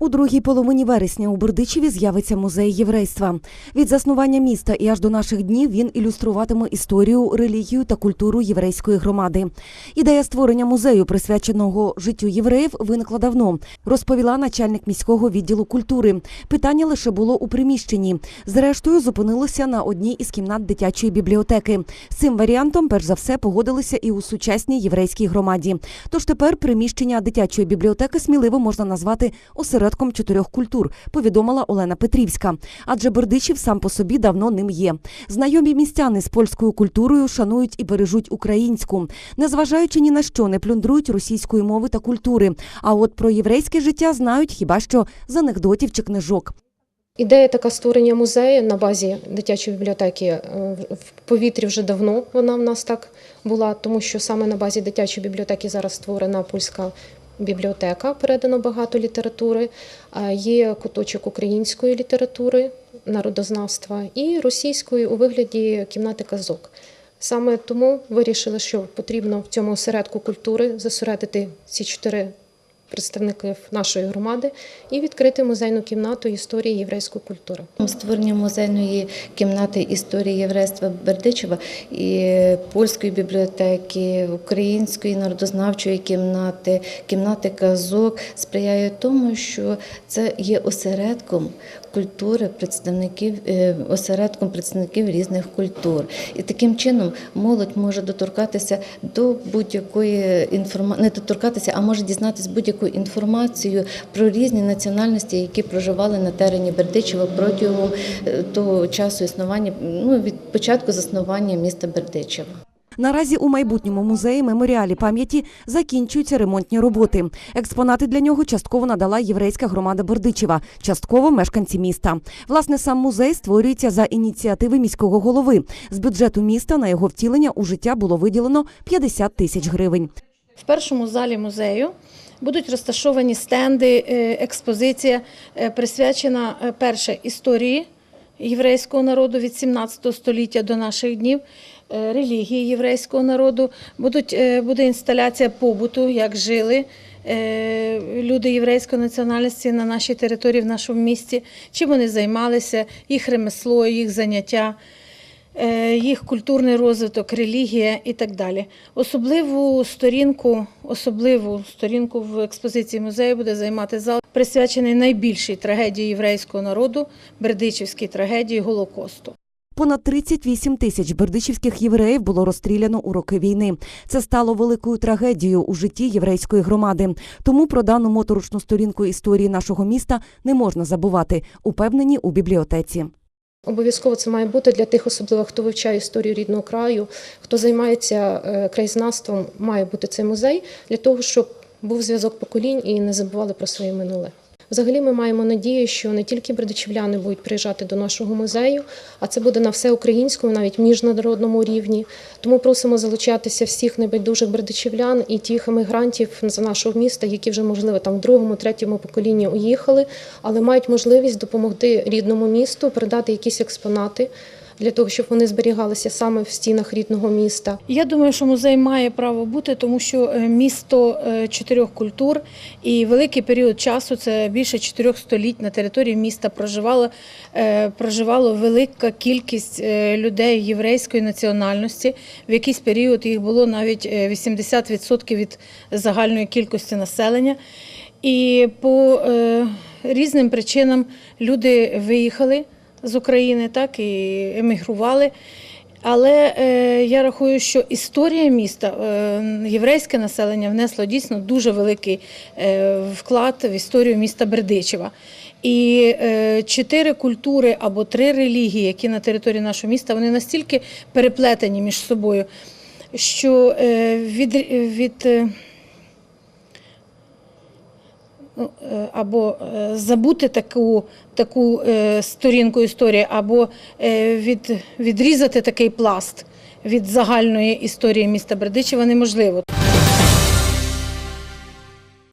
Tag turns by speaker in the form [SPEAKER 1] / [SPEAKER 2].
[SPEAKER 1] У другій половині вересня у Бердичеві з'явиться музей єврейства. Від заснування міста і аж до наших днів він ілюструватиме історію, релігію та культуру єврейської громади. Ідея створення музею, присвяченого життю євреїв, виникла давно, розповіла начальник міського відділу культури. Питання лише було у приміщенні. Зрештою, зупинилося на одній із кімнат дитячої бібліотеки. З цим варіантом, перш за все, погодилися і у сучасній єврейській громаді. Тож тепер приміщення дитячої бібліотеки сміливо можна назвати осередком чотирьох культур, повідомила Олена Петрівська. Адже Бердичів сам по собі давно ним є. Знайомі містяни з польською культурою шанують і бережуть українську, незважаючи ні на що не плюндрують російської мови та культури. А от про єврейське життя знають хіба що з анекдотів чи книжок.
[SPEAKER 2] Ідея така створення музею на базі дитячої бібліотеки е, в повітрі вже давно вона в нас так була, тому що саме на базі дитячої бібліотеки зараз створена польська бібліотека, передано багато літератури. Є куточок української літератури, народознавства і російської у вигляді кімнати казок. Саме тому вирішили, що потрібно в цьому осередку культури зосередити ці чотири представників нашої громади і відкрити музейну кімнату історії єврейської культури.
[SPEAKER 3] Створення музейної кімнати історії єврейства Бердичева і польської бібліотеки, української народознавчої кімнати, кімнати казок сприяє тому, що це є осередком культури представників е, осередком представників різних культур. І таким чином молодь може доторкатися до будь-якої інформації, не доторкатися, а може дізнатися будь-яку інформацію про різні національності, які проживали на терені Бердичева протягом е, того часу існування, ну від початку заснування міста Бердичева.
[SPEAKER 1] Наразі у майбутньому музеї меморіалі пам'яті закінчуються ремонтні роботи. Експонати для нього частково надала єврейська громада Бердичева, частково мешканці міста. Власне, сам музей створюється за ініціативи міського голови. З бюджету міста на його втілення у життя було виділено 50 тисяч гривень.
[SPEAKER 4] В першому залі музею будуть розташовані стенди, е, експозиція е, присвячена е, перше історії єврейського народу від 17 століття до наших днів, релігії єврейського народу. Будуть, буде інсталяція побуту, як жили люди єврейської національності на нашій території, в нашому місті, чим вони займалися, їх ремесло, їх заняття їх культурний розвиток, релігія і так далі. Особливу сторінку, особливу сторінку в експозиції музею буде займати зал, присвячений найбільшій трагедії єврейського народу, Бердичівській трагедії Голокосту.
[SPEAKER 1] Понад 38 тисяч бердичівських євреїв було розстріляно у роки війни. Це стало великою трагедією у житті єврейської громади. Тому про дану моторошну сторінку історії нашого міста не можна забувати, упевнені у бібліотеці.
[SPEAKER 2] Обов'язково це має бути для тих, особливо хто вивчає історію рідного краю, хто займається е, краєзнавством, має бути цей музей для того, щоб був зв'язок поколінь і не забували про своє минуле. Взагалі, ми маємо надію, що не тільки бердичівляни будуть приїжджати до нашого музею, а це буде на всеукраїнському, навіть міжнародному рівні. Тому просимо залучатися всіх небайдужих бердичівлян і тих емігрантів з нашого міста, які вже можливо там в другому, третьому поколінні уїхали, але мають можливість допомогти рідному місту, передати якісь експонати для того, щоб вони зберігалися саме в стінах рідного міста.
[SPEAKER 4] Я думаю, що музей має право бути, тому що е, місто е, чотирьох культур і великий період часу, це більше чотирьох століть на території міста проживало, е, проживало велика кількість людей єврейської національності. В якийсь період їх було навіть е, 80% від загальної кількості населення. І по е, різним причинам люди виїхали з України, так і емігрували. Але е, я рахую, що історія міста, е, єврейське населення внесло дійсно дуже великий е, вклад в історію міста Бердичева. І е, чотири культури або три релігії, які на території нашого міста, вони настільки переплетені між собою, що е, від, від е, або е, забути таку, таку е, сторінку історії, або е, від, відрізати такий пласт від загальної історії міста Бердичева неможливо.